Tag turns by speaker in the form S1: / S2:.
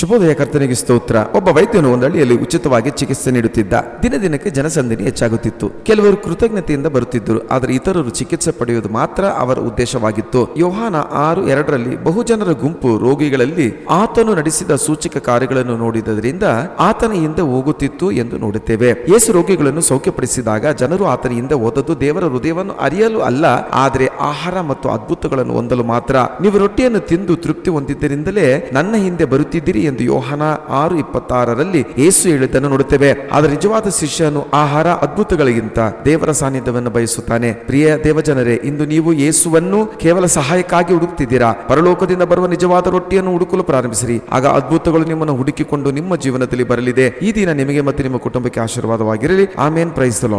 S1: ಶುಭೋದಯ ಕರ್ತನಿಗೆ ಸ್ತೋತ್ರ. ಒಬ್ಬ ವೈದ್ಯನು ಒಂದು ಹಳ್ಳಿಯಲ್ಲಿ ಉಚಿತವಾಗಿ ಚಿಕಿತ್ಸೆ ನೀಡುತ್ತಿದ್ದ. ದಿನ ದಿನಕ್ಕೆ ಜನಸಂದಣಿ ಹೆಚ್ಚಾಗುತ್ತಿತ್ತು. ಕೆಲವರು ಕೃತಜ್ಞತೆಯಿಂದ ಬರುತ್ತಿದ್ದರು. ಆದರೆ ಇತರರು ಚಿಕಿತ್ಸೆ ಪಡೆಯುವುದು ಮಾತ್ರ ಅವರ ಉದ್ದೇಶವಾಗಿತ್ತು. ಯೋಹಾನ ಆರು ಎರಡರಲ್ಲಿ ಬಹುಜನರ ಗುಂಪು ರೋಗಿಗಳಲ್ಲಿ ಆತನು ನಡೆಸಿದ ಸೂಚಕ ಕಾರ್ಯಗಳನ್ನು ನೋಡಿದ್ದರಿಂದ ಆತನ ಹಿಂದೆ ಹೋಗುತ್ತಿತ್ತು ಎಂದು ನೋಡುತ್ತೇವೆ. ಯೇಸು ರೋಗಿಗಳನ್ನು ಸೌಖ್ಯಪಡಿಸಿದಾಗ ಜನರು ಆತನ ಹಿಂದೆ ದೇವರ ಹೃದಯವನ್ನು ಅರಿಯಲು ಅಲ್ಲ, ಆದರೆ ಆಹಾರ ಮತ್ತು ಅದ್ಭುತಗಳನ್ನು ಹೊಂದಲು ಮಾತ್ರ. ನೀವು ರೊಟ್ಟಿಯನ್ನು ತಿಂದು ತೃಪ್ತಿ ಹೊಂದಿದ್ದರಿಂದಲೇ ನನ್ನ ಹಿಂದೆ ಬರುತ್ತಿದ್ದೀರಿ ಎಂದು ಯೋಹನ ಆರು ಇಪ್ಪತ್ತಾರರಲ್ಲಿ ಯೇಸು ಹೇಳಿದ್ದನ್ನು ನೋಡುತ್ತೇವೆ. ಆದರೆ ನಿಜವಾದ ಶಿಷ್ಯನು ಆಹಾರ ಅದ್ಭುತಗಳಿಗಿಂತ ದೇವರ ಸಾನ್ನಿಧ್ಯವನ್ನು ಬಯಸುತ್ತಾನೆ. ಪ್ರಿಯ ದೇವಜನರೇ, ಇಂದು ನೀವು ಯೇಸುವನ್ನು ಕೇವಲ ಸಹಾಯಕ್ಕಾಗಿ ಹುಡುಕ್ತಿದ್ದೀರಾ? ಪರಲೋಕದಿಂದ ಬರುವ ನಿಜವಾದ ರೊಟ್ಟಿಯನ್ನು ಹುಡುಕಲು ಪ್ರಾರಂಭಿಸಿರಿ. ಆಗ ಅದ್ಭುತಗಳು ನಿಮ್ಮನ್ನು ಹುಡುಕಿಕೊಂಡು ನಿಮ್ಮ ಜೀವನದಲ್ಲಿ ಬರಲಿದೆ. ಈ ದಿನ ನಿಮಗೆ ಮತ್ತು ನಿಮ್ಮ ಕುಟುಂಬಕ್ಕೆ ಆಶೀರ್ವಾದವಾಗಿರಲಿ. ಆಮೇನ್. Praise the lord.